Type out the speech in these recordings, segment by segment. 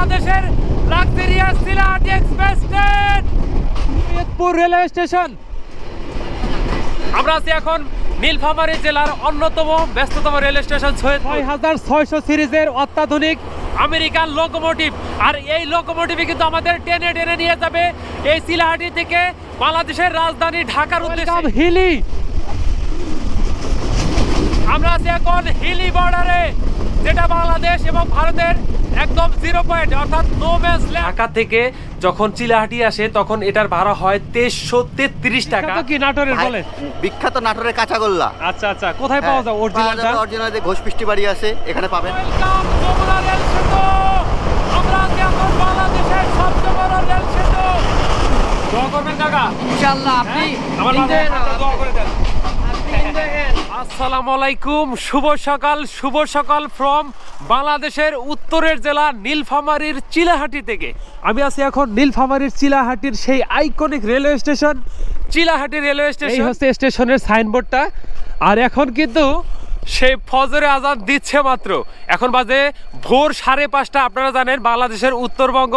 বাংলাদেশের luxurious Chilahati express train Saidpur railway station আমরা আছি এখন নীলফামারী জেলার অন্যতম ব্যস্ততম রেল স্টেশন ছয় হাজার ছয়শো সিরিজের অত্যাধুনিক আমেরিকান লোকোমোটিভ আর এই লোকোমোটিভে কিন্তু আমাদের টেনে টেনে নিয়ে যাবে এই সিলাহাটি থেকে বাংলাদেশের রাজধানী ঢাকার উদ্দেশ্যে। হিলি। আমরা আছি এখন হিলি বর্ডারে যেটা বাংলাদেশ এবং ভারতের একদম জিরো পয়েন্ট অর্থাৎ নো ম্যাচ ঢাকা থেকে যখন চিলাহাটি আসে তখন এটার ভাড়া হয় তেইশশো তেত্রিশ টাকা। কত কি নাটোরের বলে বিখ্যাত নাটোরের কাঁচাগোল্লা। আচ্ছা আচ্ছা কোথায় পাওয়া যায় অরিজিনালটা অরিজিনাল যে ঘোষপৃষ্টি বাড়ি আছে এখানে পাবেন। বাংলাদেশের সবচেয়ে বড় রেল সেতু। কাকা। ইনশাআল্লাহ আপনি আমার in the- বাবা দোয়া করে দেন আপনি in the hand. আসসালামু আলাইকুম শুভ সকাল শুভ সকাল ফ্রম বাংলাদেশের উত্তরের জেলা নীলফামারীর চিলাহাটি থেকে। আমি আছি এখন নীলফামারীর চিলাহাটির সেই iconic railway station Chilahati railway station হচ্ছে স্টেশনের সাইনবোর্ডটা আর এখন কিন্তু সেই ফজরে আজান দিচ্ছে মাত্র। এখন বাজে ভোর সাড়ে পাঁচটা আপনারা জানেন বাংলাদেশের উত্তরবঙ্গ।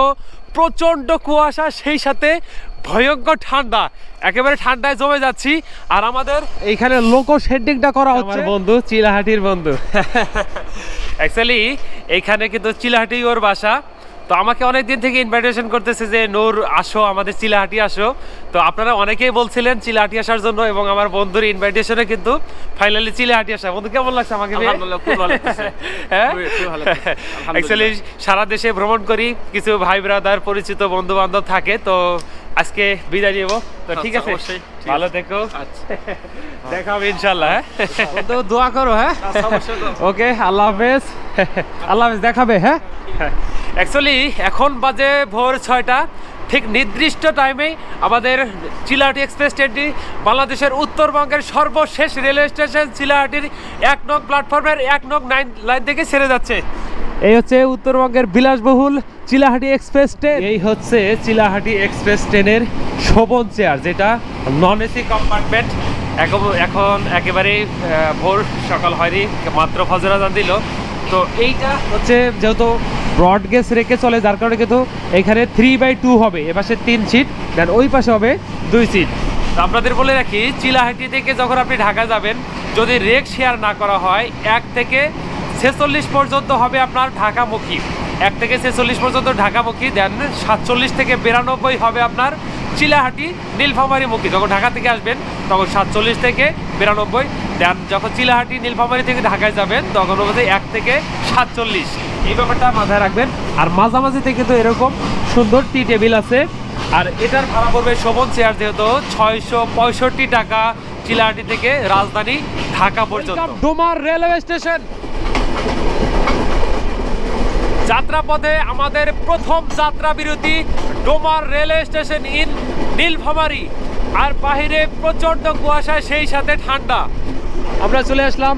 প্রচণ্ড কুয়াশা সেই সাথে ভয়ঙ্কর ঠান্ডা। একেবারে ঠান্ডায় জমে যাচ্ছি। আর আমাদের এইখানে লোকো শেডিংটা করা হচ্ছে। বন্ধু চিলাহাটির বন্ধু। অ্যাকচুয়ালি এইখানে কিন্তু চিলাহাটি ওর বাসা। তো আমাকে অনেক দিন থেকে ইনভাইটেশন করতেছে যে নূর আসো আমাদের চিলাহাটি আসো তো আপনারা অনেকেই বলছিলেন চিলাহাটি আসার জন্য এবং আমার বন্ধুর ইনভাইটেশনে কিন্তু ফাইনালি চিলাহাটি আসা বন্ধু কেমন লাগছে আমাকে। হ্যাঁ। অ্যাকচুয়ালি সারা দেশে ভ্রমণ করি কিছু ভাই ব্রাদার পরিচিত বন্ধু বান্ধব থাকে তো আজকে বিদায় নিব। তো ঠিক আচ্ছা, আছে ঠিক ভালো থেকো। আচ্ছা। দেখা হবে ইনশাল্লাহ হ্যাঁ? তো দোয়া করো হ্যাঁ? আচ্ছা। ওকে আল্লাহ হাফেজ। আল্লাহ হাফেজ দেখাবে হ্যাঁ? অ্যাকচুয়ালি এখন বাজে ভোর ছয়টা। ঠিক নির্দিষ্ট টাইমে আমাদের চিলাহাটি এক্সপ্রেস ট্রেনটি বাংলাদেশের উত্তরবঙ্গের সর্বশেষ রেলওয়ে স্টেশন চিলাহাটির এক নং প্ল্যাটফর্মের এক নং নাইন লাইন থেকে ছেড়ে যাচ্ছে। এই হচ্ছে উত্তরবঙ্গের বিলাসবহুল চিলাহাটি এক্সপ্রেস ট্রেন। এই হচ্ছে চিলাহাটি এক্সপ্রেস ট্রেনের শোভন চেয়ার, যেটা নন এসি কম্পার্টমেন্ট এখন একেবারেই ভোর, সকাল হয়নি, মাত্র ফজরাজান দিল। তো এইটা হচ্ছে যেহেতু ব্রড গেজ রেখে চলে, যার কারণে কিন্তু এখানে থ্রি বাই টু হবে। এ পাশে তিন সিট দেন ওই পাশে হবে দুই সিট আপনাদের বলে রাখি, চিলাহাটি থেকে যখন আপনি ঢাকা যাবেন, যদি রেক শেয়ার না করা হয়, এক থেকে ছেচল্লিশ পর্যন্ত হবে আপনার ঢাকামুখী। এক থেকে ছেচল্লিশ পর্যন্ত ঢাকামুখী দেন সাতচল্লিশ থেকে বিরানব্বই হবে আপনার চিলাহাটি নীলফামারী মুখী যখন ঢাকা থেকে আসবেন, তখন সাতচল্লিশ থেকে বিরানব্বই দেন যখন চিলাহাটি, নীলফামারী থেকে ঢাকায় যাবেন, তখন হবে এক থেকে সাতচল্লিশ। এই ব্যাপারটা মাথায় রাখবেন। আর মাঝামাঝিতে কিন্তু এরকম সুন্দর টি টেবিল আছে। আর এটার ভাড়া পড়বে শোভন চেয়ার যেহেতু ছয়শো পঁয়ষট্টি টাকা চিলাহাটি থেকে রাজধানী ঢাকা পর্যন্ত। Domar railway station. যাত্রাপথে আমাদের প্রথম যাত্রা বিরতি, Domar railway station in Nilphamari. আর বাহিরে প্রচণ্ড কুয়াশা, সেই সাথে ঠান্ডা। আমরা চলে আসলাম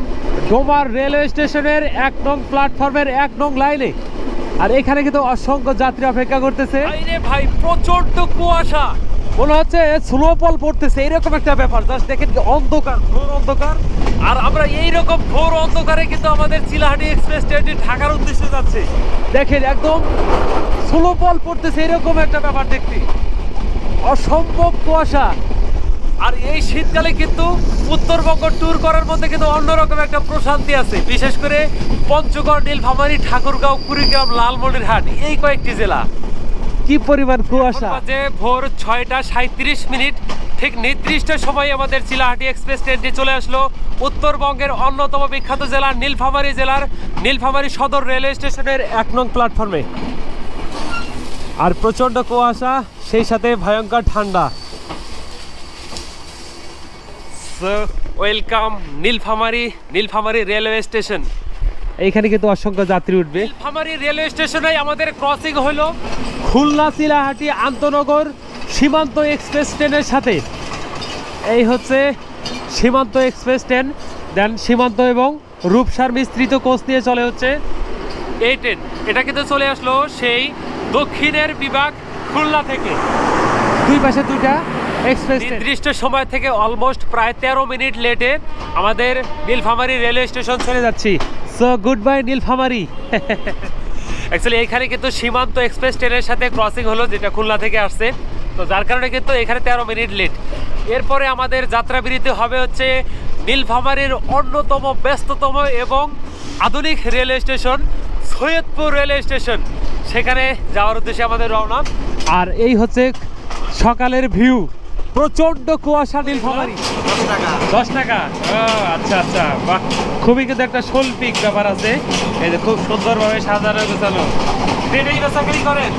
ডোমার রেলওয়ে স্টেশনের এক নং প্ল্যাটফর্মের এক নং লাইনে। আর এখানে কিন্তু অসংখ্য যাত্রী অপেক্ষা করতেছে। ভাই প্রচণ্ড কুয়াশা। মনে হচ্ছে স্নোফল পড়তেছে এরকম একটা ব্যাপার। জাস্ট দেখেন কি অন্ধকার, ঘোর অন্ধকার। আর আমরা এই রকম ঘোর অন্ধকারে কিন্তু আমাদের চিলাহাটি এক্সপ্রেস ট্রেনটি ঢাকার উদ্দেশ্যে যাচ্ছে। দেখেন একদম স্নোফল পড়তেছে এরকম একটা ব্যাপার দেখতে। অসম্ভব কুয়াশা। আর এই শীতকালে কিন্তু উত্তরবঙ্গ ট্যুর করার মধ্যে কিন্তু অন্যরকম একটা প্রশান্তি আছে। বিশেষ করে পঞ্চগড়, নীলফামারী, ঠাকুরগাঁও, কুড়িগ্রাম, লালমনিরহাট, এই কয়েকটি জেলা। কি পরিমাণ কুয়াশা? বাজে ভোর ছয়টা সাঁত্রিশ মিনিট। ঠিক নির্দিষ্ট সময়ে আমাদের চিলাহাটি এক্সপ্রেস ট্রেনটি চলে আসলো। উত্তরবঙ্গের অন্যতম বিখ্যাত জেলা নীলফামারী জেলার নীলফামারী সদর রেলওয়ে স্টেশনের এক নং প্ল্যাটফর্মে। আর প্রচণ্ড কুয়াশা, সেই সাথে ভয়ঙ্কর ঠান্ডা। Welcome Nilphamari Nilphamari railway station. এইখানে কিন্তু অসংখ্য যাত্রী উঠবে। নীলফামারী রেলওয়ে স্টেশনে আমাদের ক্রসিং হলো। খুলনা চিলাহাটি আন্তনগর, সীমান্ত এক্সপ্রেস ট্রেনের সাথে। এই হচ্ছে সীমান্ত এক্সপ্রেস ট্রেন, দেন সীমান্ত এবং রূপসার মিস্ত্রিত কোচ নিয়ে চলে হচ্ছে এই ট্রেন। এটা কিন্তু চলে আসলো সেই দক্ষিণের বিভাগ খুলনা থেকে। দুই পাশে দুইটা এক্সপ্রেস নির্দিষ্ট সময় থেকে অলমোস্ট প্রায় তেরো মিনিট লেটে আমাদের নীলফামারী রেলওয়ে স্টেশন চলে যাচ্ছি। So good bye Nilphamari actually এখানে কিন্তু সীমান্ত এক্সপ্রেস ট্রেনের সাথে ক্রসিং হলো যেটা খুলনা থেকে আসছে। তো যার কারণে কিন্তু এখানে তেরো মিনিট লেট এরপরে আমাদের যাত্রা বিরতি হবে হচ্ছে নীলফামারীর অন্যতম ব্যস্ততম এবং আধুনিক railway station Saidpur railway station. সেখানে যাওয়ার উদ্দেশ্যে আমাদের রওনা। আর এই হচ্ছে সকালের ভিউ প্রচণ্ড কুয়াশা নীলফামারি দশ টাকা। দশ টাকা? ও আচ্ছা আচ্ছা। বাহ খুবই কিন্তু একটা শৈল্পিক ব্যাপার আছে। এই যে খুব সুন্দরভাবে সাজানো গোছানো। ট্রেনেই বেচাকেরি করেন?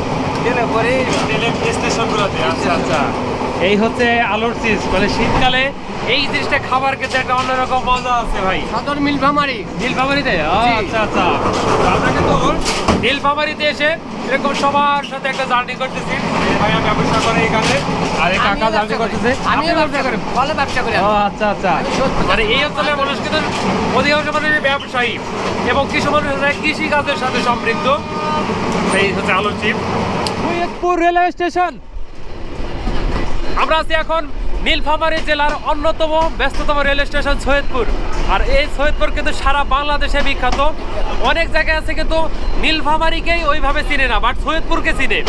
ট্রেনের স্টেশনগুলোতে আচ্ছা আচ্ছা। এই হচ্ছে আলোর চিজ। মানে শীতকালে এই জিনিসটা খাবার কিন্তু একটা অন্যরকম মজা আছে ভাই। সদর মিলভামারি নীলফামারিতে। আচ্ছা আচ্ছা। আমরা কিন্তু নীলফামারীতে এসে এরকম সবার সাথে একটা জার্নি করতেছি। ভাইয়া ব্যবসা করে এখানে। আর এই কাকা জার্নি করতেছে। আমিও ব্যবসা করি। ভালো ব্যবসা করি ও আচ্ছা আচ্ছা। মানে এই অঞ্চলের মানুষ কিন্তু অধিকাংশ মানুষ ব্যবসায়ী এবং কিছু মানুষ কৃষিকাজের সাথে সম্পৃক্ত। সেই হচ্ছে আলোচিত সৈয়দপুর রেলওয়ে স্টেশন। আমরা আছি এখন নীলফামারী জেলার অন্যতম ব্যস্ততম রেল স্টেশন সৈয়দপুর। আর এই সৈয়দপুর কিন্তু সারা বাংলাদেশে বিখ্যাত। অনেক জায়গায় আছে কিন্তু নীলফামারীকেই ওইভাবে চিনে না, বাট সৈয়দপুরকে চিনে।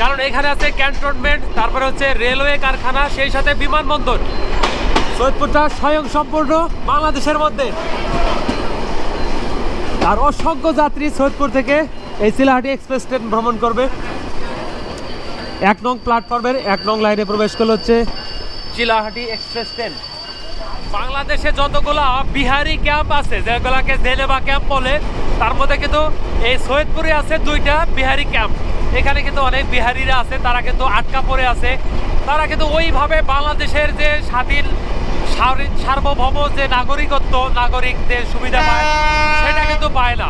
কারণ এখানে আছে ক্যান্টনমেন্ট, তারপরে হচ্ছে রেলওয়ে কারখানা, সেই সাথে বিমানবন্দর। সৈয়দপুরটা স্বয়ং সম্পূর্ণ বাংলাদেশের মধ্যে। আর অসংখ্য যাত্রী সৈয়দপুর থেকে এই শিলাহাটি এক্সপ্রেস ট্রেন ভ্রমণ করবে। এক নং প্ল্যাটফর্মের এক নং লাইনে প্রবেশ করলে হচ্ছে চিলাহাটি এক্সপ্রেস ট্রেন। বাংলাদেশে যতগুলা বিহারি ক্যাম্প আছে, যেগুলাকে জেনেভা ক্যাম্প বলে, তার মধ্যে কিন্তু এই সৈয়দপুরে আছে দুইটা বিহারি ক্যাম্প। এখানে কিন্তু অনেক বিহারিরা আছে, তারা কিন্তু আটকা পড়ে আছে। তারা কিন্তু ওইভাবে বাংলাদেশের যে স্বাধীন সার্বভৌম যে নাগরিকত্ব, নাগরিকদের সুবিধা পায়, সেটা কিন্তু পায় না।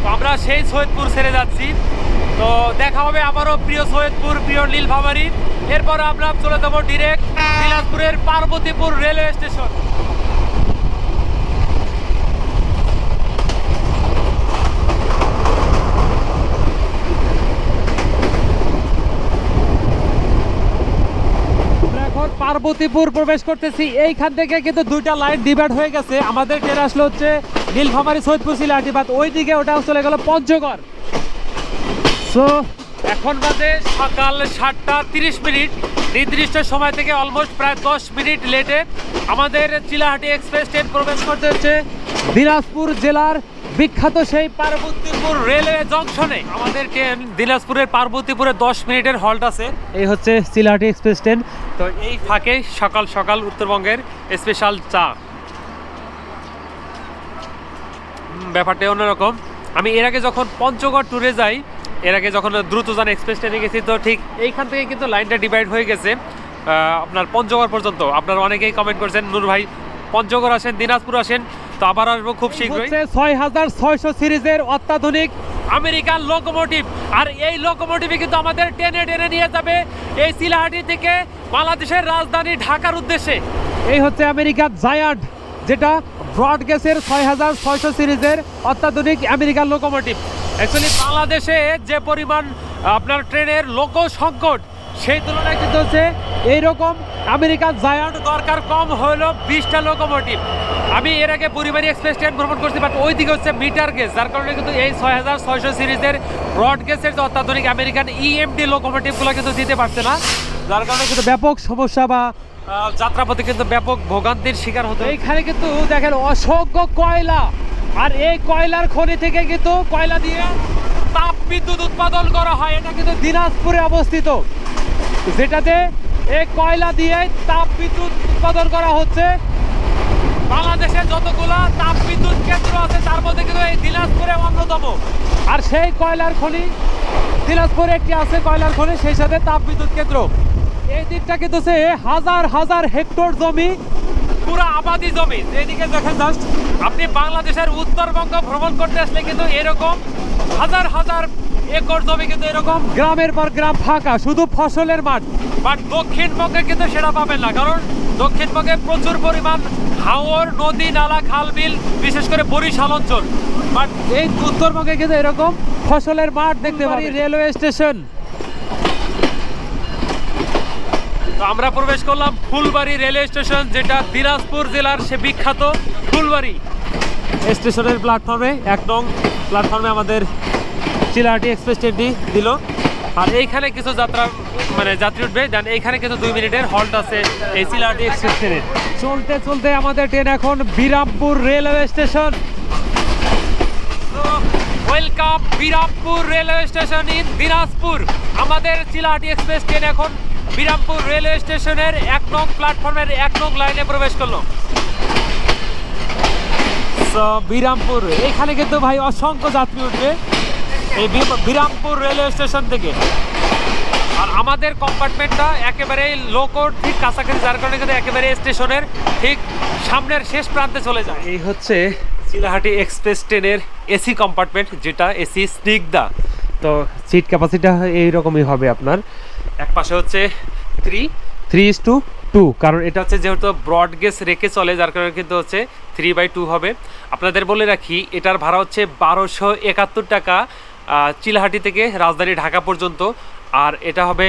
তো আমরা সেই সৈয়দপুর ছেড়ে যাচ্ছি। তো দেখা হবে আমারও প্রিয় সৈয়দপুর, প্রিয় নীলফামারী। এরপর আমরা চলে যাব ডিরেক্ট দিনাজপুরের পার্বতীপুর রেলওয়ে স্টেশন। পার্বতীপুর প্রবেশ করতেছি। এইখান থেকে কিন্তু দুইটা লাইন ডিভাইড হয়ে গেছে। আমাদের ট্রেন আসলে হচ্ছে নীলফামারী, সৈয়দপুর শিলাহাটি বাদ ওই দিকে ওটা চলে গেল পঞ্চগড়। সো এখন বাজে সকাল সাতটা তিরিশ মিনিট। নির্দিষ্ট সময় থেকে অলমোস্ট প্রায় দশ মিনিট লেটে আমাদের চিলাহাটি এক্সপ্রেস ট্রেন প্রবেশ করতে হচ্ছে। দিনাজপুর জেলার বিখ্যাত সেই পার্বতীপুর রেলওয়ে জংশনে আমাদের ট্রেন দিনাজপুরের পার্বতীপুরে দশ মিনিটের হল্ট আছে। এই হচ্ছে চিলাহাটি এক্সপ্রেস ট্রেন তো এই ফাঁকে সকাল সকাল উত্তরবঙ্গের স্পেশাল চা। ব্যাপারটা অন্যরকম। আমি এর আগে যখন পঞ্চগড় ট্যুরে যাই এর আগে যখন দ্রুতযান এক্সপ্রেস ট্রেনে গেছি তো ঠিক এইখান থেকে কিন্তু লাইনটা ডিভাইড হয়ে গেছে। আপনার পঞ্চগড় পর্যন্ত। আপনারা অনেকেই কমেন্ট করছেন নূর ভাই পঞ্চগড় আসেন দিনাজপুর আসেন তো আবার আসব খুব শীঘ্রই। ছয় হাজার ছয়শো সিরিজের অত্যাধুনিক আমেরিকান লোকোমোটিভ আর এই লোকোমোটিভে কিন্তু আমাদের টেনে টেনে নিয়ে যাবে এই শিলাহাটি থেকে বাংলাদেশের রাজধানী ঢাকার উদ্দেশ্যে। এই হচ্ছে আমেরিকার জায়ান্ট যেটা ব্রড গ্যাসের ছয় হাজার ছয়শো সিরিজের অত্যাধুনিক আমেরিকান লোকোমোটিভ অ্যাকচুয়ালি বাংলাদেশে যে পরিমাণ আপনার ট্রেনের লোক সংকট সেই তুলনায় কিন্তু হচ্ছে এইরকম আমেরিকান জায়ান্ট দরকার কম হলো বিশটা লোকোমোটিভ আমি এর আগে পরিবারী এক্সপ্রেস ট্রেন ভ্রমণ করছি বাট ওই দিকে হচ্ছে মিটার গেস যার কারণে কিন্তু এই ছয় হাজার ছয়শো সিরিজের ব্রড গেসের যে অত্যাধুনিক আমেরিকান ইএমডি লোকোমোটিভগুলো কিন্তু দিতে পারছে না। যার কারণে কিন্তু ব্যাপক সমস্যা বা যাত্রাপথে কিন্তু ব্যাপক ভোগান্তির শিকার হতো এইখানে কিন্তু দেখেন অসংখ্য কয়লা। আর এই কয়লার খনি থেকে কিন্তু কয়লা দিয়ে তাপ বিদ্যুৎ উৎপাদন করা হয়। এটা কিন্তু দিনাজপুরে অবস্থিত। যেটাতে এই কয়লা দিয়ে তাপ বিদ্যুৎ উৎপাদন করা হচ্ছে। বাংলাদেশে যতগুলা তাপ বিদ্যুৎ কেন্দ্র আছে, তার মধ্যে কিন্তু এই দিনাজপুরে অন্যতম। আর সেই কয়লার খনি, দিনাজপুরে একটি আছে কয়লার খনি, সেই সাথে তাপ বিদ্যুৎ কেন্দ্র। এই দিকটা কিন্তু সে হাজার হাজার হেক্টর জমি পুরো আবাদি জমি। এদিকে দেখেন জাস্ট আপনি বাংলাদেশের উত্তরবঙ্গ ভ্রমণ করতে আসলে কিন্তু এরকম হাজার হাজার একর জমি কিন্তু এরকম গ্রামের পর গ্রাম ফাঁকা শুধু ফসলের মাঠ। বাট দক্ষিণবঙ্গে কিন্তু সেটা পাবেন না কারণ দক্ষিণবঙ্গে প্রচুর পরিমাণ হাওর নদী নালা খাল বিল বিশেষ করে বরিশাল অঞ্চল। বাট এই উত্তরবঙ্গে কিন্তু এরকম ফসলের মাঠ দেখতে পারি রেলওয়ে স্টেশন তো আমরা প্রবেশ করলাম ফুলবাড়ি রেলওয়ে স্টেশন, যেটা দিনাজপুর জেলার সে বিখ্যাত ফুলবাড়ি স্টেশনের প্ল্যাটফর্মে এক নং প্ল্যাটফর্মে আমাদের চিলাহাটি এক্সপ্রেস ট্রেনটি দিল। আর এইখানে কিছু যাত্রা মানে যাত্রী উঠবে। দেন এইখানে কিন্তু দুই মিনিটের হল্ট আছে এই চিলাহাটি এক্সপ্রেস ট্রেনের চলতে চলতে আমাদের ট্রেন এখন Birampur railway station. Welcome Birampur railway station in Dinajpur. আমাদের চিলাহাটি এক্সপ্রেস ট্রেন এখন বিরামপুর রেলওয়ে স্টেশনের এক নং প্ল্যাটফর্মের এক নং লাইনে প্রবেশ করল। বিরামপুর এখানে কিন্তু ভাই অসংখ্য যাত্রী উঠবে। এই বিরামপুর রেলওয়ে স্টেশন থেকে। আর আমাদের কম্পার্টমেন্টটা একেবারে লোকোর ঠিক কাছাকাছি, যার কারণে কিন্তু একেবারে স্টেশনের ঠিক সামনের শেষ প্রান্তে চলে যায়। এই হচ্ছে চিলাহাটি এক্সপ্রেস ট্রেনের এসি কম্পার্টমেন্ট, যেটা এসি স্নিগ্ধা। তো সিট ক্যাপাসিটি এইরকমই হবে আপনার। এক পাশে হচ্ছে three three is two two কারণ এটা হচ্ছে যেহেতু ব্রড গেজ রেখে চলে, যার কারণে কিন্তু হচ্ছে থ্রি বাই টু হবে। আপনাদের বলে রাখি, এটার ভাড়া হচ্ছে বারোশো একাত্তর টাকা চিলাহাটি থেকে রাজধানী ঢাকা পর্যন্ত। আর এটা হবে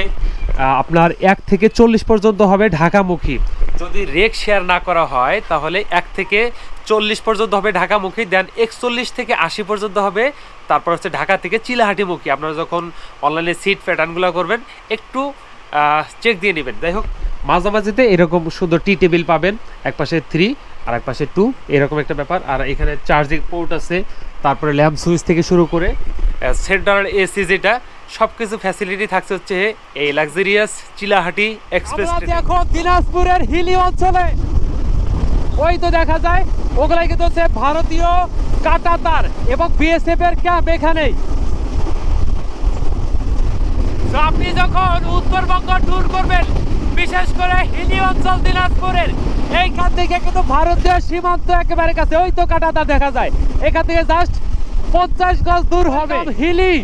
আপনার এক থেকে চল্লিশ পর্যন্ত হবে ঢাকামুখী। যদি রেক শেয়ার না করা হয়, তাহলে এক থেকে চল্লিশ পর্যন্ত হবে ঢাকামুখী দেন একচল্লিশ থেকে আশি পর্যন্ত হবে। তারপর হচ্ছে ঢাকা থেকে চিলাহাটিমুখী আপনারা যখন অনলাইনে সিট প্যাটার্নগুলো করবেন একটু চেক দিয়ে নেবেন। যাই হোক মাঝামাঝিতে এরকম সুন্দর টি টেবিল পাবেন। এক পাশে থ্রি আর এক পাশে টু এরকম একটা ব্যাপার। আর এখানে চার্জিং পোর্ট আছে। তারপরে ল্যাম্প সুইচ থেকে শুরু করে সেন্ট্রাল এসি যেটা সব কিছু ফ্যাসিলিটি থাকছে হচ্ছে এই লাক্সারিয়াস চিলাহাটি এক্সপ্রেস এখন দিনাজপুরের হিলি অঞ্চলে। ওই তো দেখা যায় ওগুলাই কিন্তু হচ্ছে ভারতীয় কাটাতার এবং বিএসএফ এর ক্যাম্প এখানেই আপনি যখন উত্তরবঙ্গ ট্যুর করবেন বিশেষ করে হিলি অঞ্চল দিনাজপুরের এইখান থেকে কিন্তু ভারতীয় সীমান্ত একেবারে কাছে ওই তো কাটাতার দেখা যায়। এখান থেকে জাস্ট পঞ্চাশ গজ দূর হবে। হিলি।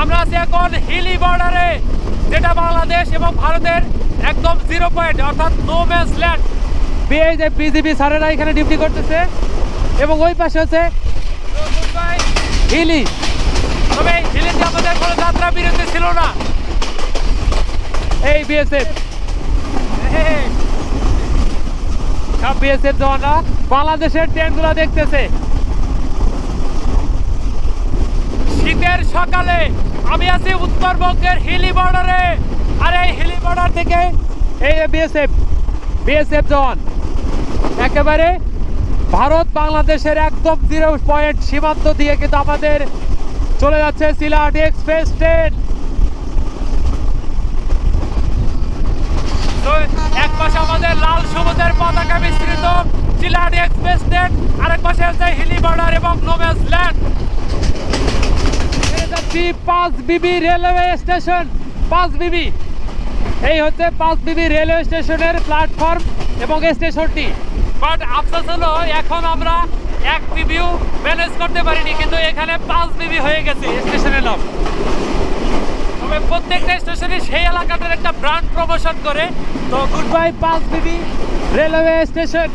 আমরা আছি এখন হিলি বর্ডারে যেটা বাংলাদেশ এবং ভারতের একদম জিরো পয়েন্ট অর্থাৎ নো ম্যাচ ল্যান্ড বিজেপি স্যারেরা এখানে ডিউটি করতেছে এবং ওই পাশে হচ্ছে হিলি। তবে এই হিলিতে আমাদের কোনো যাত্রা বিরতি ছিল না। এই বিএসএফ। সব বিএসএফ জওয়ানরা বাংলাদেশের ট্রেনগুলো দেখতেছে। শীতের সকালে আমি আছি উত্তরবঙ্গের হিলি বর্ডারে আর এই হিলি বর্ডার থেকে এই বিএসএফ বিএসএফ জওয়ান একেবারে ভারত বাংলাদেশের একদম জিরো পয়েন্ট সীমান্ত দিয়ে কিন্তু আমাদের চলে যাচ্ছে সিলাহাটি এক্সপ্রেস ট্রেন এক পাশে আমাদের লাল সবুজের পতাকা বিস্তৃত সিলাহাটি এক্সপ্রেস ট্রেন আরেক পাশে আছে হিলি বর্ডার এবং নোমেস যাচ্ছি পাঁচ বিবি রেলওয়ে স্টেশন, পাঁচ বিবি। এই হচ্ছে পাঁচ বিবি রেলওয়ে স্টেশনের প্ল্যাটফর্ম এবং স্টেশনটি। বাট আফসোস হলো, এখন আমরা এক বিবিও ম্যানেজ করতে পারিনি, কিন্তু এখানে পাঁচ বিবি হয়ে গেছে স্টেশনের নাম। তবে প্রত্যেকটা স্টেশনে সেই এলাকাটার একটা ব্র্যান্ড প্রমোশন করে। তো good bye Panchbibi railway station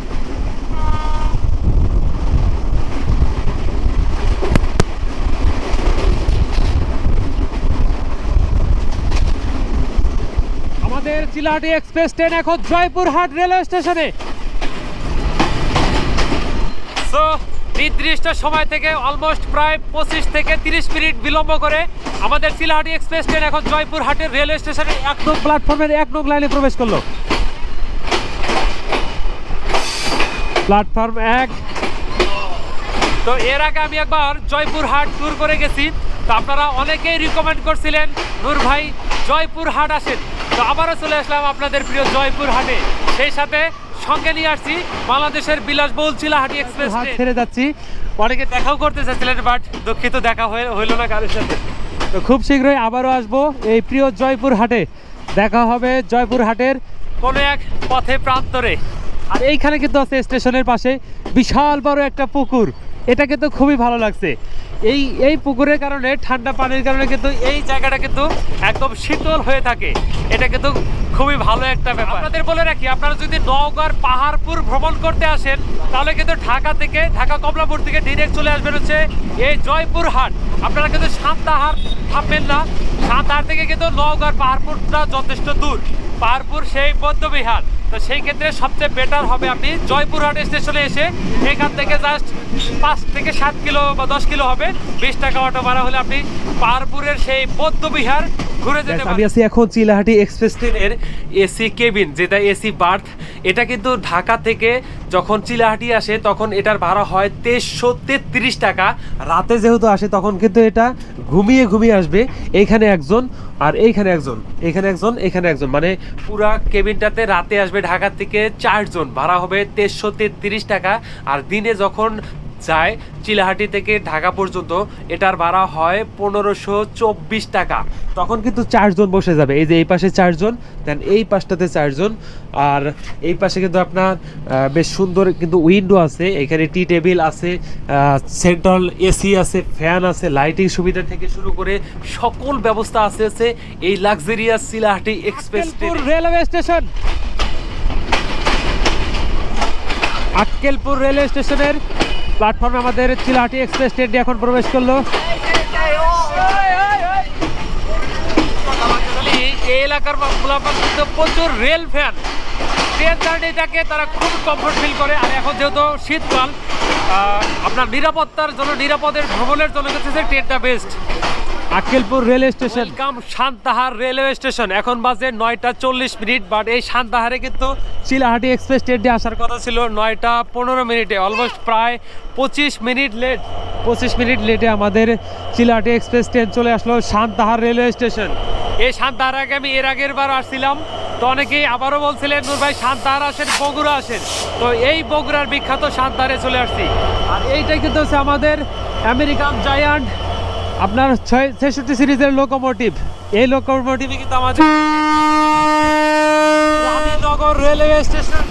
আমাদের চিলাহাটি এক্সপ্রেস ট্রেন এখন জয়পুরহাট রেলওয়ে স্টেশনে। সো নির্দিষ্ট সময় থেকে অলমোস্ট প্রায় পঁচিশ থেকে তিরিশ মিনিট বিলম্ব করে আমাদের চিলাহাটি এক্সপ্রেস ট্রেন এখন জয়পুরহাটের রেলওয়ে স্টেশনে এক নং প্ল্যাটফর্মের এক নং লাইনে প্রবেশ করল। প্ল্যাটফর্ম এক। তো এর আগে আমি একবার জয়পুরহাট ট্যুর করে গেছি। তো আপনারা অনেকেই রিকমেন্ড করছিলেন, নূর ভাই, জয়পুরহাট আসেন। তো আবারও চলে আসলাম আপনাদের প্রিয় জয়পুর হাটে। সেই সাথে সঙ্গে নিয়ে আসছি বাংলাদেশের বিলাসবহুল চিলাহাটি এক্সপ্রেস ছেড়ে যাচ্ছি। অনেকে দেখাও করতে চাচ্ছিলেন বাট দুঃখিত দেখা হইল না কারোর সাথে। তো খুব শীঘ্রই আবারও আসব এই প্রিয় জয়পুর হাটে। দেখা হবে জয়পুর হাটের কোনো এক পথে প্রান্তরে। আর এইখানে কিন্তু আছে স্টেশনের পাশে বিশাল বড় একটা পুকুর। এটা কিন্তু খুবই ভালো লাগছে। এই এই পুকুরের কারণে, ঠান্ডা পানির কারণে কিন্তু এই জায়গাটা কিন্তু একদম শীতল হয়ে থাকে। এটা কিন্তু খুবই ভালো একটা ব্যাপার। আপনাদের বলে রাখি, আপনারা যদি নওগাঁর পাহাড়পুর ভ্রমণ করতে আসেন, তাহলে কিন্তু ঢাকা থেকে, ঢাকা কমলাপুর থেকে ডিরেক্ট চলে আসবেন হচ্ছে এই জয়পুর হাট আপনারা কিন্তু সান্তাহার থামবেন না। সান্তাহার থেকে কিন্তু নওগাঁর পাহাড়পুরটা যথেষ্ট দূর। পাহাড়পুর সেই বৌদ্ধবিহার। তো সেই ক্ষেত্রে সবচেয়ে বেটার হবে আপনি জয়পুর জয়পুরহাট স্টেশনে এসে এখান থেকে জাস্ট পাঁচ থেকে সাত কিলো বা দশ কিলো হবে। বিশ টাকা অটো ভাড়া হলে আপনি পারপুরের সেই বৌদ্ধবিহার ঘুরে যেতে আমি আছি এখন চিলাহাটি এক্সপ্রেস ট্রেনের এসি কেবিন যেটা এসি বার্থ এটা কিন্তু ঢাকা থেকে যখন চিলাহাটি আসে তখন এটার ভাড়া হয় তেইশশো তেত্রিশ টাকা। রাতে যেহেতু আসে তখন কিন্তু এটা ঘুমিয়ে ঘুমিয়ে আসবে। এইখানে একজন আর এইখানে একজন এখানে একজন এখানে একজন। মানে পুরা কেবিনটাতে রাতে আসবে ঢাকা থেকে চারজন ভাড়া হবে তেইশশো তেত্রিশ টাকা। আর দিনে যখন যায় চিলাহাটি থেকে ঢাকা পর্যন্ত। এটার ভাড়া হয় পনেরোশো চব্বিশ টাকা। তখন কিন্তু চারজন বসে যাবে। এই যে এই পাশে চারজন দেন এই পাশটাতে চারজন। আর এই পাশে কিন্তু আপনার বেশ সুন্দর কিন্তু উইন্ডো আছে। এখানে টি টেবিল আছে সেন্ট্রাল এসি আছে, ফ্যান আছে, লাইটিং সুবিধা থেকে শুরু করে সকল ব্যবস্থা আছে আছে এই luxurious Chilahati express railway station. Akkelpur railway স্টেশনের প্ল্যাটফর্মে আমাদের চিলাহাটি এক্সপ্রেস ট্রেনটি এখন প্রবেশ করল। এই- এলাকার কিন্তু প্রচুর রেল ফ্যান। ট্রেন জার্নিটাকে তারা খুব কমফোর্ট ফিল করে। আর এখন যেহেতু শীতকাল আপনার নিরাপত্তার জন্য, নিরাপদের ভ্রমণের জন্য হচ্ছে ট্রেনটা best Akkelpur railway station. Welcome Santahar railway station. এখন বাজে নয়টা চল্লিশ মিনিট বাট এই সান্তাহারে কিন্তু চিলাহাটি এক্সপ্রেস ট্রেনটি আসার কথা ছিল নয়টা পনেরো মিনিটে অলমোস্ট প্রায় পঁচিশ মিনিট লেট পঁচিশ মিনিট লেটে আমাদের চিলাহাটি এক্সপ্রেস ট্রেন চলে আসলো শান্তাহার রেলওয়ে স্টেশন। এই সান্তাহার আগে আমি এর আগের বার আসছিলাম, তো অনেকেই আবারও বলছিলেন, নূর ভাই, সান্তাহার আসেন, বগুড়া আসেন। তো এই বগুড়ার বিখ্যাত সান্তাহারে চলে আসছি। আর এইটাই কিন্তু হচ্ছে আমাদের আমেরিকান জায়ান্ট আপনার ছেষট্টি সিরিজের লোকোমোটিভ এই লোকোমোটিভে কিন্তু আমাদের রানীনগর রেলওয়ে স্টেশন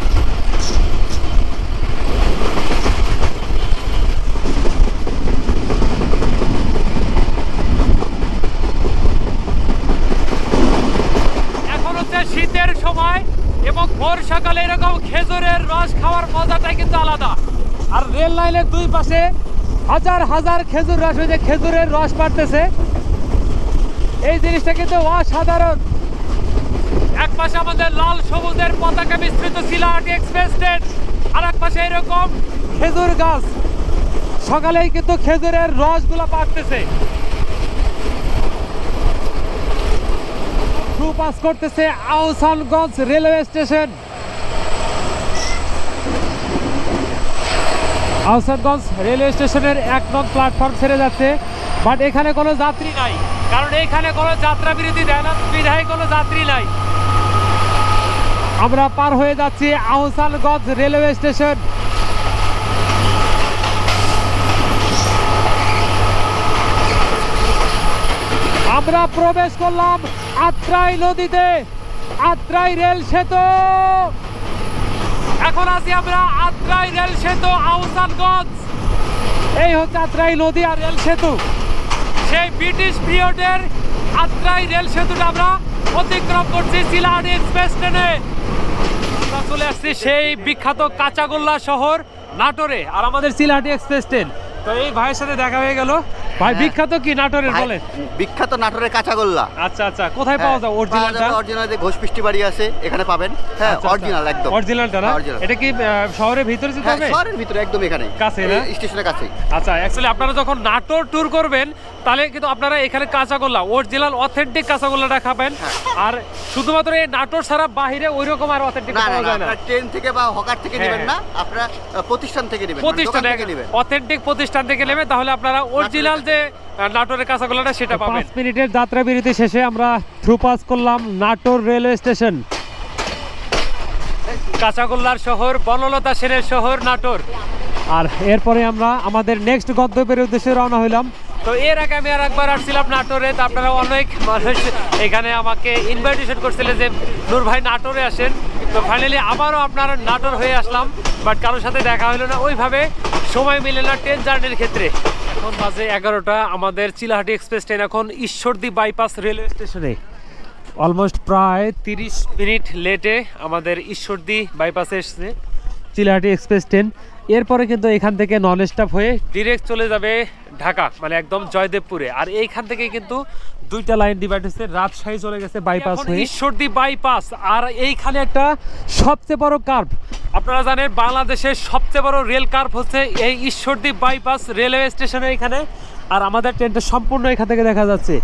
এখন হচ্ছে শীতের সময় এবং ভোর সকালে এরকম খেজুরের রস খাওয়ার মজাটাই কিন্তু আলাদা। আর রেল লাইনের দুই পাশে হাজার হাজার খেজুর রস হয়ে যে খেজুরের রস পাড়তেছে এই জিনিসটা কিন্তু অসাধারণ। এক পাশে আমাদের লাল সবুজের পতাকা মিশ্রিত শিলাহাটি এক্সপ্রেস ট্রেন আর এক পাশে এরকম খেজুর গাছ। সকালেই কিন্তু খেজুরের রসগুলো পাকতেছে থ্রু পাস করতেছে Ahsanganj railway station. Ahsanganj railway স্টেশনের এক নং প্ল্যাটফর্ম ছেড়ে যাচ্ছে। বাট এখানে কোনো যাত্রী নাই। কারণ এখানে কোনো যাত্রা বিরতি দেয় না বিধায় কোনো যাত্রী নাই। আমরা পার হয়ে যাচ্ছি আহসানগঞ্জ রেলওয়ে স্টেশন। আমরা প্রবেশ করলাম আত্রাই নদীতে। আত্রাই রেল সেতু। এখন আছি আমরা আত্রাই রেল সেতু আহসানগঞ্জ এই হচ্ছে আত্রাই নদী আর রেল সেতু। সেই ব্রিটিশ পিরিয়ডের আত্রাই রেল সেতুটা আমরা অতিক্রম করছি শিলাহাটি এক্সপ্রেস ট্রেনে। আমরা চলে আসছি সেই বিখ্যাত কাঁচাগোল্লা শহর নাটোরে, আর আমাদের সিলাহাটি এক্সপ্রেস ট্রেন। তো এই ভাইয়ের সাথে দেখা হয়ে গেল। ভাই হ্যাঁ। বিখ্যাত কি নাটোরের বলেন? বিখ্যাত নাটোরের কাঁচাগোল্লা। আচ্ছা আচ্ছা কোথায় পাওয়া যায়? অরিজিনালটা অরিজিনাল যে? ঘোষপৃষ্টি বাড়ি আছে এখানে পাবেন। হ্যাঁ আচ্ছা, অরিজিনাল একদম। অরিজিনালটা না? এটা কি শহরের ভিতরে যেতে হ্যাঁ হবে? শহরের ভিতরে একদম এখানে কাছে না? স্টেশনের কাছেই। আচ্ছা অ্যাকচুয়ালি আপনারা যখন নাটোর ট্যুর করবেন তাহলে কিন্তু আপনারা এখানে কাঁচাগোল্লা অরিজিনাল অথেন্টিক কাঁচাগোল্লাটা খাবেন। আর শুধুমাত্র এই নাটোর ছাড়া বাহিরে ওই রকম আর অথেন্টিক পাওয়া যায় না। ট্রেন থেকে বা হকার থেকে হ্যাঁ, নেবেন না হ্যাঁ। আপনারা প্রতিষ্ঠান থেকে নেবেন মানে প্রতিষ্ঠান থেকে নেবেন। অথেন্টিক প্রতিষ্ঠান থেকে নেবে তাহলে আপনারা অরিজিনাল যে নাটোরের কাঁচাগোলাটা সেটা পাবেন। পাঁচ মিনিটের যাত্রা বিরতি শেষে আমরা থ্রু পাস করলাম নাটোর রেলওয়ে স্টেশন। কাঁচাগোল্লার শহর বনলতা সেনের শহর নাটোর। আর এরপরে আমরা আমাদের নেক্সট গন্তব্যের উদ্দেশ্যে রওনা হইলাম। তো এর আগে আমি আর একবার আসছিলাম নাটোরে, তো আপনারা অনেক মানুষ এখানে আমাকে ইনভাইটেশন করছিলেন যে নূর ভাই নাটোরে আসেন। তো ফাইনালি আবারও আপনার নাটোর হয়ে আসলাম বাট কারোর সাথে দেখা হলো না। ওইভাবে সময় মিলে না ট্রেন জার্নির ক্ষেত্রে। এখন বাজে এগারোটা, আমাদের চিলাহাটি এক্সপ্রেস ট্রেন এখন ঈশ্বরদী বাইপাস রেলওয়ে স্টেশনে অলমোস্ট প্রায় তিরিশ মিনিট লেটে আমাদের ঈশ্বরদী বাইপাসে এসছে। Chilahati express train. এরপরে কিন্তু এখান থেকে নন স্টপ হয়ে ডিরেক্ট চলে যাবে ঢাকা মানে একদম জয়দেবপুরে। আর এইখান থেকে কিন্তু দুইটা লাইন ডিভাইড হচ্ছে রাজশাহী চলে গেছে বাইপাস হয়ে। ঈশ্বরদী বাইপাস আর এইখানে একটা সবচেয়ে বড় কার্ভ আপনারা জানেন বাংলাদেশের সবচেয়ে বড় রেল কার্ভ হচ্ছে এই ঈশ্বরদী বাইপাস রেলওয়ে স্টেশনের এখানে। আর আমাদের ট্রেনটা সম্পূর্ণ এখান থেকে দেখা যাচ্ছে।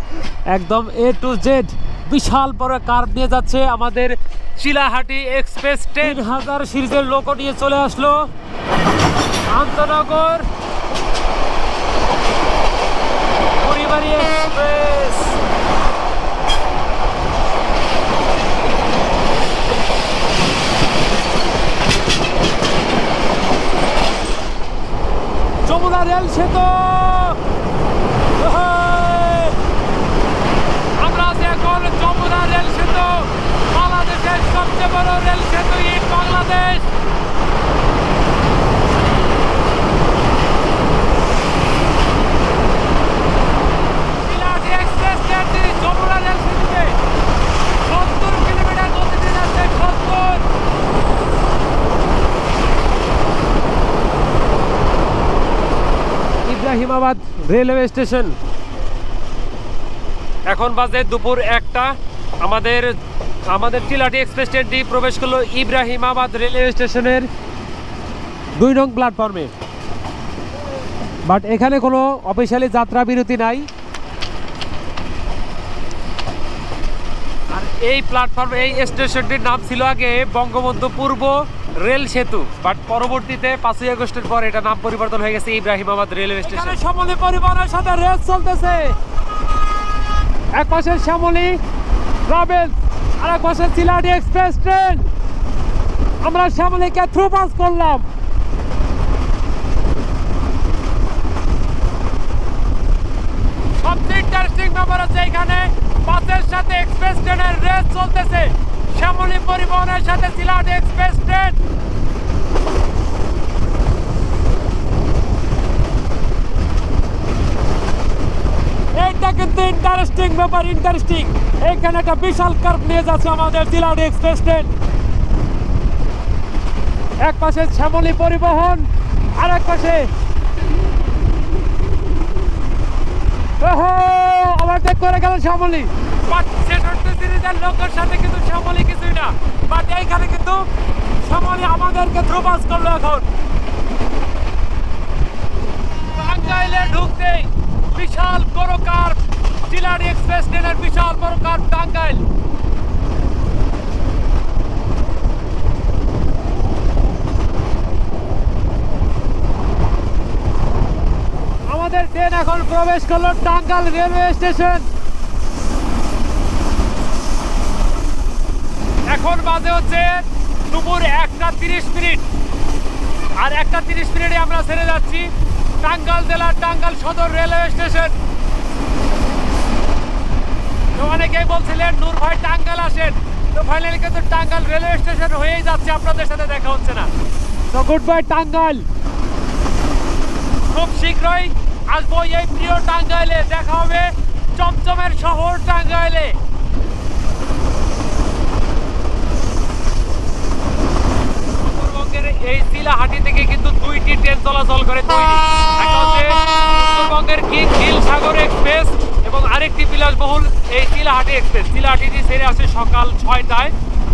একদম এ টু জেড বিশাল বড় কার্ভ নিয়ে যাচ্ছে আমাদের চিলাহাটি এক্সপ্রেস ট্রেন। হাজার সিরিজের লোক নিয়ে চলে আসলো আন্তনগর পরিবারী যমুনা রেল সেতু ওহে! আমরা আছি এখন যমুনা রেল সেতু বাংলাদেশের সবচেয়ে বড় রেল সেতু ইন বাংলাদেশ চিলাহাটি এক্সপ্রেস ট্রেনটি যমুনা রেল সেতুতে সত্তর কিলোমিটার গতিতে যাচ্ছে সত্তর। Ibrahimabad railway station. এখন বাজে দুপুর একটা। আমাদের আমাদের চিলাহাটি এক্সপ্রেস ট্রেনটি প্রবেশ করল ইব্রাহিমাবাদ রেলওয়ে স্টেশনের দুই নং প্ল্যাটফর্মে। বাট এখানে কোনো অফিসিয়ালি যাত্রা বিরতি নাই। আর এই প্ল্যাটফর্ম এই স্টেশনটির নাম ছিল আগে বঙ্গবন্ধু পূর্ব রেল সেতু বাট পরবর্তীতে পাঁচই আগস্টের পর এটা নাম পরিবর্তন হয়ে গেছে ইব্রাহিমাবাদ রেলওয়ে স্টেশন। শ্যামলী পরিবহনের সাথে রেস চলতেছে। এক পাশে শ্যামলী ট্রাভেলস আর এক পাশে সিলাটি এক্সপ্রেস ট্রেন। আমরা শ্যামলীকে থ্রু পাস করলাম। সবচেয়ে ইন্টারেস্টিং ব্যাপার হচ্ছে এখানে বাসের সাথে এক্সপ্রেস ট্রেনের রেস চলতেছে। শ্যামলী পরিবহনের সাথে সিলাটি এক্সপ্রেস ট্রেন এইটা কিন্তু ইন্টারেস্টিং ব্যাপার ইন্টারেস্টিং এখানে একটা বিশাল কার্ভ নিয়ে যাচ্ছে আমাদের সিলাটি এক্সপ্রেস ট্রেন। এক পাশে শ্যামলী পরিবহন আর এক পাশে সাথে কিন্তু শ্যামলী কিছুই না। বাট এইখানে কিন্তু আমাদেরকে ঢুকতেই বিশাল বড় কার জিলানি এক্সপ্রেস ট্রেনের বিশাল বড় কার টাঙ্গাইল। আমাদের ট্রেন এখন প্রবেশ করল টাঙ্গাল রেলওয়ে স্টেশন। এখন বাজে হচ্ছে দুপুর একটা তিরিশ মিনিট। আর একটা তিরিশ মিনিটে আমরা ছেড়ে যাচ্ছি টাঙ্গাল জেলার টাঙ্গাল সদর রেলওয়ে স্টেশন। তো অনেকেই বলছিলেন নূর ভাই টাঙ্গাল আসেন। তো ফাইনালি কিন্তু টাঙ্গাল রেলওয়ে স্টেশন হয়েই যাচ্ছে আপনাদের সাথে দেখা হচ্ছে না। তো গুড বাই টাঙ্গাল খুব শীঘ্রই আসব এই প্রিয় টাঙ্গাইলে দেখা হবে চমচমের শহর টাঙ্গাইলে। এই শিলাহাটি থেকে কিন্তু দুইটি ট্রেন চলাচল করে তৈরি। একটা হচ্ছে উত্তরবঙ্গের কিং নীল সাগর এক্সপ্রেস এবং আরেকটি বিলাসবহুল এই চিলাহাটি এক্সপ্রেস। শিলাহাটিটি ছেড়ে আসে সকাল ছয়টায়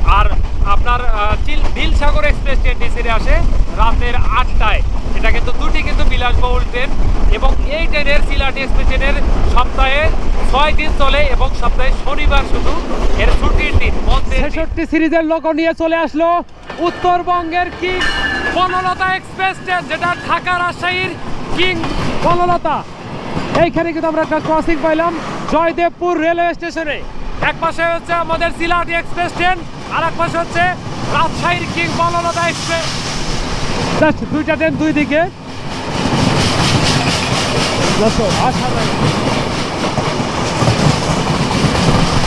আর আপনার চিল- নীল সাগর এক্সপ্রেস ট্রেনটি ছেড়ে আসে রাতের আটটায়। এটা কিন্তু দুটি কিন্তু বিলাসবহুল ট্রেন এবং এই ট্রেনের চিলাহাটি এক্সপ্রেস ট্রেনের সপ্তাহে ছয় দিন চলে এবং সপ্তাহে শনিবার শুধু এর ছুটির দিন। ছেষট্টি সিরিজের লোক নিয়ে চলে আসলো উত্তরবঙ্গের কিং বনলতা এক্সপ্রেস ট্রেন, যেটা ঢাকা রাজশাহীর কিং বনলতা। এইখানে কিন্তু আমরা একটা ক্রসিং পাইলাম, জয়দেবপুর রেলওয়ে স্টেশনে এক পাশে হচ্ছে আমাদের সিলাহাটি এক্সপ্রেস ট্রেন আর এক পাশে হচ্ছে রাজশাহীর কিং বনলতা এক্সপ্রেস জাস্ট দুইটা ট্রেন দুই দিকে।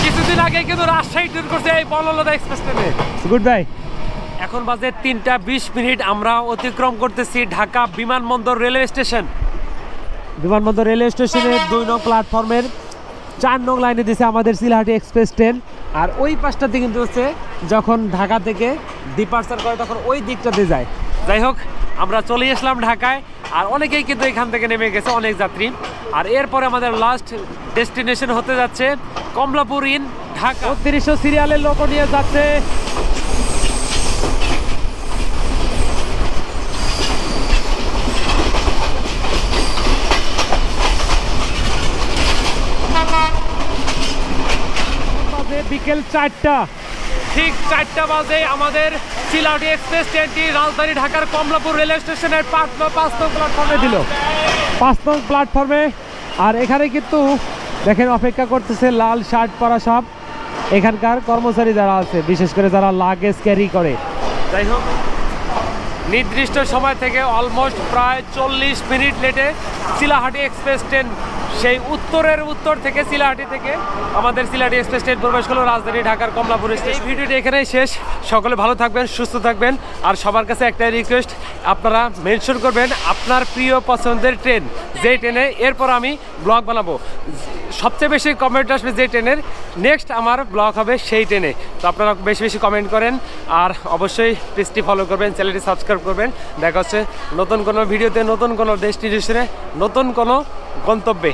কিছুদিন আগে কিন্তু রাজশাহী ট্রেন করছে এই বনলতা এক্সপ্রেস ট্রেনে গুড বাই। এখন বাজে তিনটা বিশ মিনিট, আমরা অতিক্রম করতেছি ঢাকা বিমানবন্দর রেলওয়ে স্টেশন বিমানবন্দর রেলওয়ে স্টেশনের দুই নং প্ল্যাটফর্মের চার নং লাইনে দিছে আমাদের সিলাহাটি এক্সপ্রেস ট্রেন। আর ওই পাশটাতে কিন্তু হচ্ছে যখন ঢাকা থেকে ডিপার্চার করে তখন ওই দিকটাতে যায়। যাই হোক, আমরা চলে আসলাম ঢাকায় আর অনেকেই কিন্তু এখান থেকে নেমে গেছে, অনেক যাত্রী। আর এরপরে আমাদের লাস্ট ডেস্টিনেশন হতে যাচ্ছে কমলাপুর ইন ঢাকা। উনত্রিশশো সিরিয়ালের লোক নিয়ে যাচ্ছে বাজে বিকেল চারটা। ঠিক চারটা বাজে আমাদের চিলাউটি এক্সপ্রেস ট্রেনটি রাজধানী ঢাকার কমলাপুর রেল স্টেশনের পাঁচ পাঁচ নং প্ল্যাটফর্মে দিল। পাঁচ নং প্ল্যাটফর্মে আর এখানে কিন্তু দেখেন অপেক্ষা করতেছে লাল শার্ট পরা সব এখানকার কর্মচারী যারা আছে বিশেষ করে যারা লাগেজ ক্যারি করে। যাই হোক নির্দিষ্ট সময় থেকে অলমোস্ট প্রায় চল্লিশ মিনিট লেটে চিলাহাটি এক্সপ্রেস ট্রেন সেই উত্তরের উত্তর থেকে সিলাহাটি থেকে আমাদের চিলাহাটি এক্সপ্রেস ট্রেন প্রবেশ করল রাজধানী ঢাকার কমলাপুর এই ভিডিওটি এখানেই শেষ। সকলে ভালো থাকবেন সুস্থ থাকবেন। আর সবার কাছে একটাই রিকোয়েস্ট আপনারা মেনশন করবেন আপনার প্রিয় পছন্দের ট্রেন। যেই ট্রেনে এরপর আমি ব্লগ বানাবো। সবচেয়ে বেশি কমেন্ট আসবে যে ট্রেনের। নেক্সট আমার ব্লগ হবে সেই ট্রেনে। তো আপনারা বেশি বেশি কমেন্ট করেন। আর অবশ্যই পেজটি ফলো করবেন চ্যানেলটি সাবস্ক্রাইব করবেন। দেখা হচ্ছে নতুন কোনো ভিডিওতে নতুন কোনো ডেস্টিনেশনে নতুন কোনো গন্তব্যে।